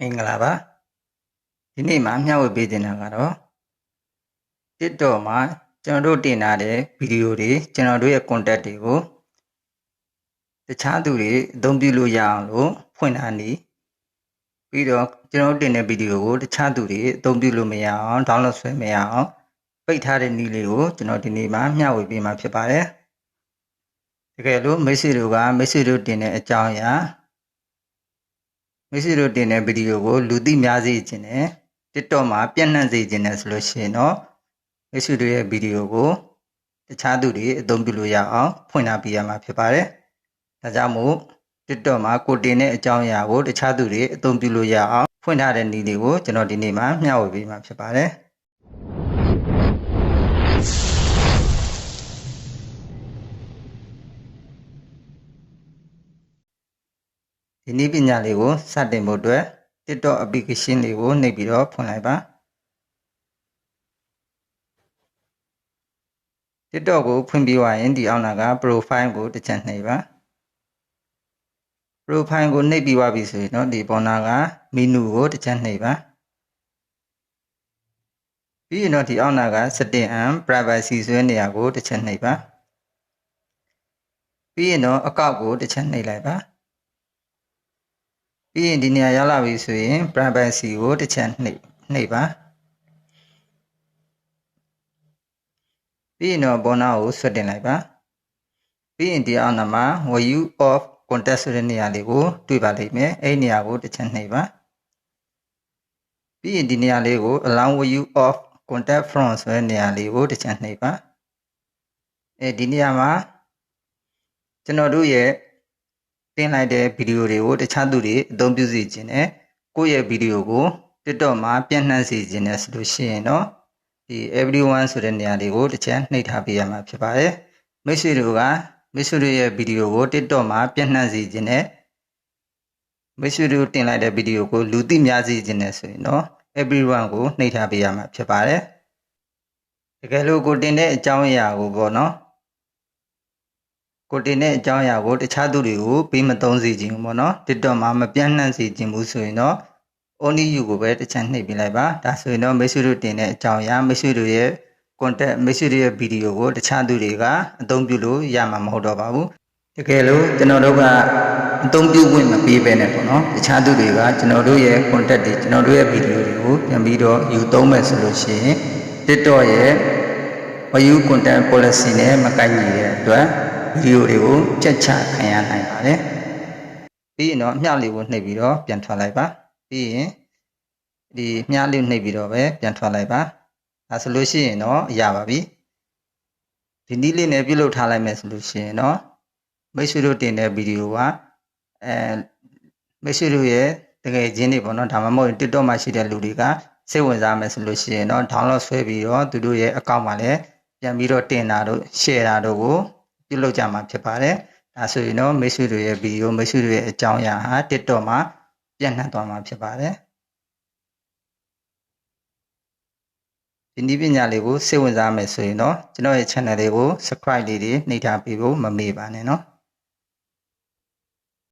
မင်္ဂလာပါဒီနေ့မှာမျှဝေပေးတင်တာကတော့ TikTok မှာကျွန်တော်တို့တင်ထားတဲ့ဗီဒီယိုတွေကျွန်တော်တို့ရဲ့ content တွေကိုတခြားသူတွေအသုံးပြုလို့ရအောင်လို့ဖွင့်ထားနေပြီးတော့ကျွန်တော်တို့တင်တဲ့ဗီဒီယိုကိုတခြားသူတွေအသုံးပြုလို့မရအောင် download ဆွဲမရအောင်ပိတ်ထားတဲ့နည်းလေးကိုကျွန်တော်ဒီနေ့မှာမျှဝေပေးမှာဖြစ်ပါတယ်တကယ်လို့မိတ်ဆွေတို့ကမိတ်ဆွေတို့တင်တဲ့အကြောင်းအရာ မိတ်ဆွေတို့တင်တဲ့ဗီဒီယိုကိုလူသိများစေခြင်းနဲ့ TikTok မှာပြန့်နှံ့စေခြင်းနဲ့ဆိုလို့ရှိရင်တော့မိတ်ဆွေတို့ရဲ့ဗီဒီယိုကိုတခြားသူတွေအသုံးပြုလို့ရအောင်ဖွင့်ထားပေးရမှာဖြစ်ပါတယ်။ဒါကြောင့်မို့ TikTok မှာကိုတင်တဲ့အကြောင်းအရာကိုတခြားသူတွေအသုံးပြုလို့ရအောင်ဖွင့်ထားတဲ့နည်းလေးကိုကျွန်တော်ဒီနေ့မှာမျှဝေပေးမှာဖြစ်ပါတယ်။ ဒီနည်းပညာလေးကိုစတင်ဖို့အတွက် TikTok application လေးကိုနှိပ်ပြီးတော့ဖွင့်လိုက်ပါ TikTok ကိုဖွင့်ပြီးသွားရင်ဒီအောက်နာက profile ကိုတစ်ချက်နှိပ်ပါ profile ကိုနှိပ်ပြီးသွားပြီဆိုရင်တော့ဒီပေါ်နာက menu ကိုတစ်ချက်နှိပ်ပါပြီးရင်တော့ဒီအောက်နာက setting and privacy ဆိုတဲ့နေရာကိုတစ်ချက်နှိပ်ပါပြီးရင်တော့အကောက်ကိုတစ်ချက်နှိပ်လိုက်ပါ ပြီးရင်ဒီနေရာရောက်လာပြီဆိုရင် privacy ကိုတစ်ချက်နှိပ်နှိပ်ပါပြီးရင်တော့ဘောနာကိုဆွတ်တင်လိုက်ပါပြီးရင်ဒီအောက်နာမှာ were you off contact ဆိုတဲ့နေရာလေးကိုတွေ့ပါလိမ့်မယ်အဲ့ဒီနေရာကိုတစ်ချက်နှိပ်ပါပြီးရင်ဒီနေရာလေးကို allow were you off contact from ဆိုတဲ့နေရာလေးကိုတစ်ချက်နှိပ်ပါအဲဒီနေရာမှာကျွန်တော်တို့ရဲ့ တင်လိုက်တဲ့ဗီဒီယိုတွေကိုတခြားသူတွေအသုံးပြုစေခြင်းနဲ့ကိုယ့်ရဲ့ဗီဒီယိုကို TikTok မှာပြန့်နှံ့စေခြင်းနဲ့ဆိုလို့ရှိရင်တော့ဒီ everyone ဆိုတဲ့နေရာလေးကိုတစ်ချက်နှိပ်ထားပေးရမှာဖြစ်ပါတယ်မိတ်ဆွေတို့ကမိတ်ဆွေတို့ရဲ့ဗီဒီယိုကို TikTok မှာပြန့်နှံ့စေခြင်းနဲ့မိတ်ဆွေတို့တင်လိုက်တဲ့ဗီဒီယိုကိုလူသိများစေခြင်းနဲ့ဆိုရင်တော့ everyone ကိုနှိပ်ထားပေးရမှာဖြစ်ပါတယ်တကယ်လို့ကိုတင်တဲ့အကြောင်းအရာကိုပေါ့နော် ကိုတင်တဲ့အကြောင်းအရာကိုတခြားသူတွေကိုပေးမသုံးစေခြင်းဘူးပေါ့နော် TikTok မှာမပြန့်နှံ့စေခြင်းဘူးဆိုရင်တော့ only you ကိုပဲတစ်ချက်နှိပ်ပေးလိုက်ပါဒါဆိုရင်တော့မိတ်ဆွေတို့တင်တဲ့အကြောင်းအရာမိတ်ဆွေတို့ရဲ့ content မိတ်ဆွေတို့ရဲ့ဗီဒီယိုကိုတခြားသူတွေကအသုံးပြုလို့ရမှာမဟုတ်တော့ပါဘူးတကယ်လို့ကျွန်တော်တို့ကအသုံးပြုခွင့်မပေးဘဲနဲ့ပေါ့နော်တခြားသူတွေကကျွန်တော်တို့ရဲ့ content တွေကျွန်တော်တို့ရဲ့ဗီဒီယိုတွေကိုပြန်ပြီးတော့ယူသုံးမယ်ဆိုလို့ရှိရင် TikTok ရဲ့ view content policy နဲ့မကိုက်ညီတဲ့အတွက် ဗီဒီယိုတွေကိုချက်ချခံရနိုင်ပါတယ်ပြီးရင်တော့အမျှလေးကိုနှိပ်ပြီးတော့ပြန်ထွက်လိုက်ပါပြီးရင်ဒီမြားလေးနှိပ်ပြီးတော့ပဲပြန်ထွက်လိုက်ပါဒါဆိုလို့ရှိရင်တော့ရပါပြီဒီနည်းလေးနဲ့ပြုလုပ်ထားလိုက်မယ်ဆိုလို့ရှိရင်တော့မိတ်ဆွေတို့တင်တဲ့ဗီဒီယိုကအဲမိတ်ဆွေတို့ရဲ့တကယ်ချင်းတွေပေါ့နော်ဒါမှမဟုတ် TikTok မှာရှိတဲ့လူတွေကစိတ်ဝင်စားမယ်ဆိုလို့ရှိရင်တော့ download ဆွဲပြီးတော့သူတို့ရဲ့ account မှာလည်းပြန်ပြီးတော့တင်တာတို့ share တာတို့ကို ပြုလုပ်ကြမှာဖြစ်ပါတယ်။ဒါဆိုရင်တော့မိတ်ဆွေတွေရဲ့ဗီဒီယိုမိတ်ဆွေတွေရဲ့အကြောင်းအရာဟာ TikTok မှာပြန့်နှံ့သွားမှာဖြစ်ပါတယ်။ဒီနည်းပညာလေးကိုစိတ်ဝင်စားမယ်ဆိုရင်တော့ကျွန်တော်ရဲ့ channel လေးကို subscribe လေးတွေနှိပ်ထားပေးဖို့မမေ့ပါနဲ့နော်။